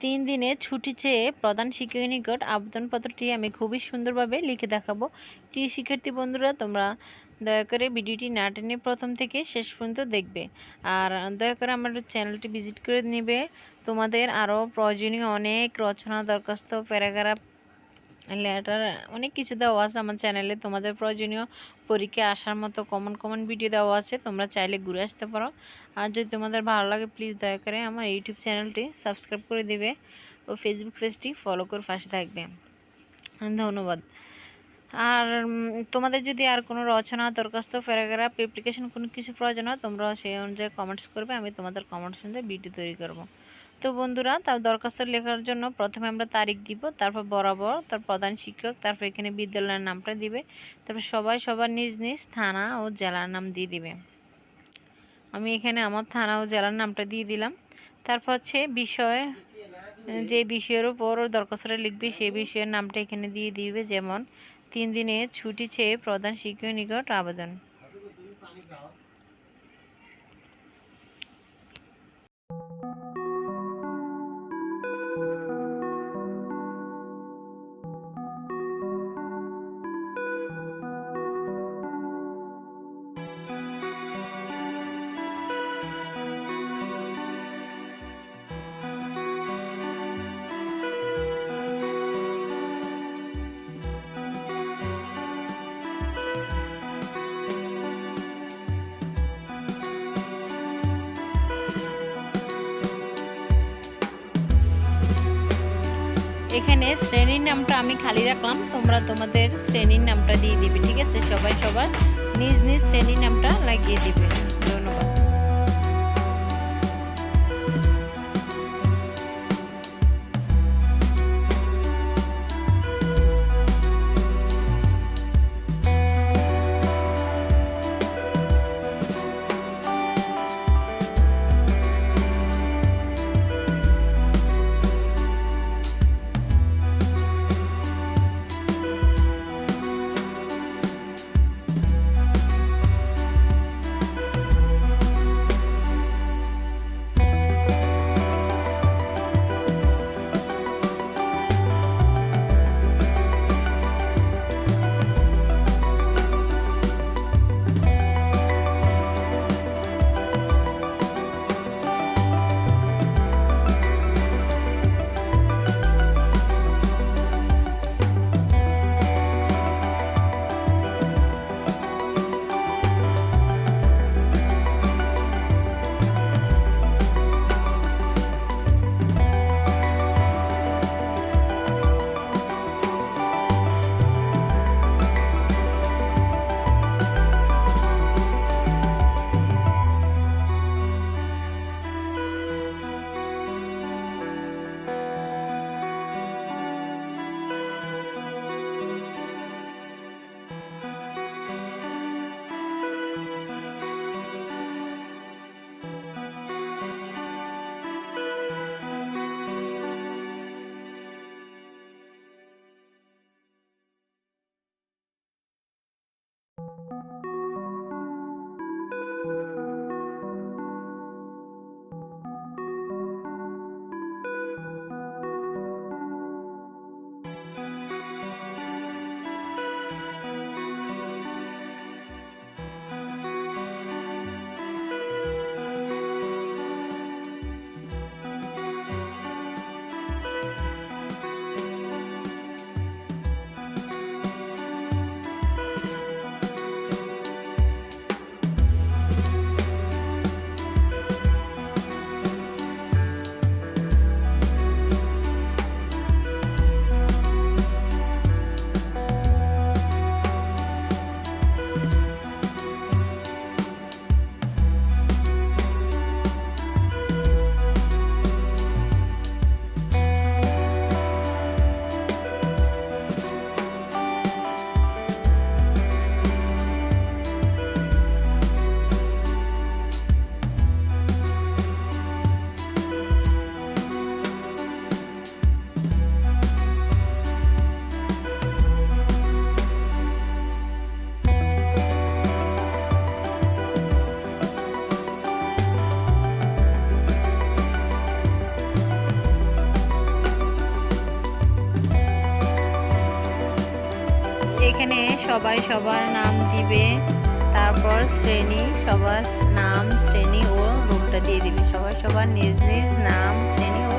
তিন দিনে ছুটি চেয়ে প্রধান শিক্ষকের নিকট আবেদনপত্রটি আমি খুবই সুন্দরভাবে লিখে দেখাবো। প্রিয় শিক্ষার্থী বন্ধুরা, তোমরা দয়া করে ভিডিওটি না টেনে প্রথম থেকে শেষ পর্যন্ত দেখবে। আর দয়া করে আমার চ্যানেলটি ভিজিট করে নেবে। তোমাদের আরও প্রয়োজনীয় অনেক রচনা, দরখাস্ত, প্যারাগ্রাফ লেটার, অনেক কিছু দেওয়া আছে আমার চ্যানেলে তোমাদের প্রয়োজনীয় পরীক্ষা আসার মতো কমন কমন ভিডিও দেওয়া আছে। তোমরা চাইলে ঘুরে আসতে পারো। আর যদি তোমাদের ভালো লাগে প্লিজ দয়া করে আমার ইউটিউব চ্যানেলটি সাবস্ক্রাইব করে দিবে ও ফেসবুক পেজটি ফলো করে পাশে থাকবে। ধন্যবাদ। আর তোমাদের যদি আর কোনো রচনা, দরখাস্ত প্যারাগ্রাফ অ্যাপ্লিকেশন কোনো কিছু প্রয়োজন হয়, তোমরা সেই অনুযায়ী কমেন্টস করবে। আমি তোমাদের কমেন্টস অনুযায়ী ভিডিও তৈরি করব। তো বন্ধুরা, তার দরখাস্ত লেখার জন্য প্রথমে আমরা তারিখ দিব, তারপর বরাবর তার প্রধান শিক্ষক, তারপর এখানে বিদ্যালয়ের নামটা দিবে, তারপর সবাই সবার নিজ নিজ থানা ও জেলার নাম দিয়ে দিবে। আমি এখানে আমার থানা ও জেলার নামটা দিয়ে দিলাম। তারপর হচ্ছে বিষয়, যে বিষয়ের উপর দরখাস্তটা লিখবে, সেই বিষয়ের নামটা এখানে দিয়ে দিবে, যেমন, তিন দিনে ছুটি চেয়ে প্রধান শিক্ষকের নিকট আবেদন। এখানে শ্রেণির নামটা আমি খালি রাখলাম। তোমরা তোমাদের শ্রেণির নামটা দিয়ে দিবে, ঠিক আছে? সবাই সবার নিজ নিজ শ্রেণির নামটা লাগিয়ে দিবে। এখানে সবাই সবার নাম দিবে। তারপর শ্রেণি, সবার নাম, শ্রেণি ও রোলটা দিয়ে দিবে। সবাই সবার নিজ নিজ নাম, শ্রেণি ও